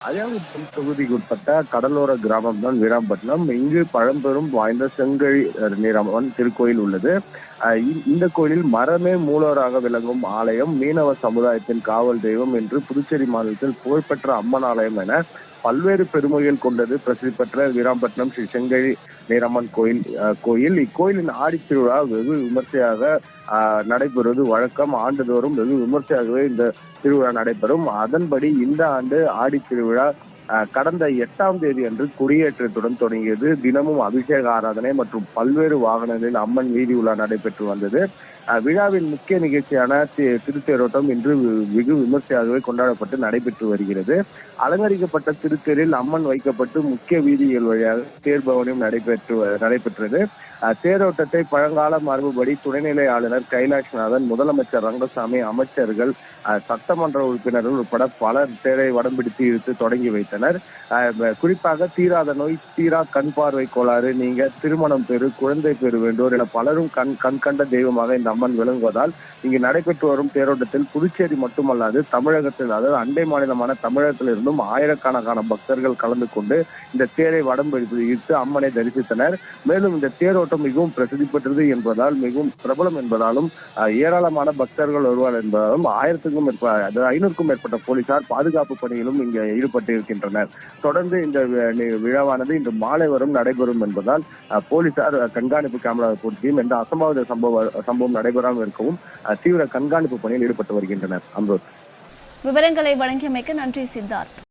அரியாங்குப்பம் தொகுதிக்கு உட்பட்ட கடலோர கிராமம் தான் வீராம்பட்டினம். இங்கு பழம்பெரும் வாய்ந்த செங்கழி அஹ், நீராமன் திருக்கோயில் உள்ளது. இந்த கோயிலில் மரமே மூலவராக விளங்கும் ஆலயம் மீனவ சமுதாயத்தின் காவல் தெய்வம் என்று புதுச்சேரி மாநிலத்தில் புகழ்பெற்ற அம்மன் ஆலயம் என பல்வேறு பெருமைகள் கொண்டது பிரசித்தி பெற்ற வீராம்பட்டினம் ஸ்ரீ செங்கழி நீரம்மன் கோயில் கோயில். இக்கோயிலின் ஆடித்திருவிழா வெகு விமர்சையாக நடைபெறுவது வழக்கம். ஆண்டுதோறும் வெகு விமர்சையாகவே இந்த திருவிழா நடைபெறும். அதன்படி இந்த ஆண்டு ஆடி திருவிழா கடந்த எட்டாம் தேதி அன்று கொடியேற்றத்துடன் தொடங்கியது. தினமும் அபிஷேக ஆராதனை மற்றும் பல்வேறு வாகனங்களில் அம்மன் வீதி உலா நடைபெற்று வந்தது. விழாவின் முக்கிய நிகழ்ச்சியான திருத்தேரோட்டம் இன்று வெகு விமர்சையாகவே கொண்டாடப்பட்டு நடைபெற்று வருகிறது. அலங்கரிக்கப்பட்ட திருத்தேரில் அம்மன் வைக்கப்பட்டு முக்கிய வீதிகள் வழியாக தேர்பவனியும் நடைபெற்று நடைபெற்றது. தேரோட்டத்தை பழங்கால மரபுபடி துணைநிலை ஆளுநர் கைலாஷ்நாதன் முதலமைச்சர் ரங்கசாமி அமைச்சர்கள் சட்டமன்ற உறுப்பினர்கள் உட்பட பலர் தேரை வடம் பிடித்து இழுத்து தொடங்கி வைத்தனர். அஹ், குறிப்பாக தீராத நோய் தீரா கண் பார்வை கோளாறு நீங்க திருமணம் பெறு குழந்தை பெறு வேண்டோர் என பலரும் கண் கண் கண்ட தெய்வமாக இந்த அம்மன் விளங்குவதால் இங்கு நடைபெற்று வரும் தேரோட்டத்தில் புதுச்சேரி மட்டுமல்லாது தமிழகத்தில் அதாவது அண்டை மாநிலமான தமிழகத்திலிருந்தும் ஆயிரக்கணக்கான பக்தர்கள் கலந்து கொண்டு இந்த தேரை வடம் இழுத்து அம்மனை தரிசித்தனர். மேலும் இந்த தேரோட்டம் மிகவும் பிரசித்தி பெற்றது என்பதால் மிகவும் பிரபலம் என்பதாலும் ஏராளமான பக்தர்கள் வருவார் என்பதாலும் ஆயிரத்துக்கும் மேற்ப ஐநூறுக்கும் மேற்பட்ட போலீசார் பாதுகாப்பு பணியிலும் இங்கே ஈடுபட்டு இருக்கின்றனர் தொடர்ந்து இந்த வி- விழாவானது இன்று மாலை வரும் நடைபெறும் என்பதால் போலீசார் கண்காணிப்பு கேமரா பொருத்தியும் எந்த அசம்பாவித சம்பவ சம்பவம் நடைபெறாமல் இருக்கவும் அஹ், தீவிர கண்காணிப்பு பணியில் ஈடுபட்டு வருகின்றனர். அம்பு விவரங்களை வழங்கியமைக்கு நன்றி சித்தார்த்.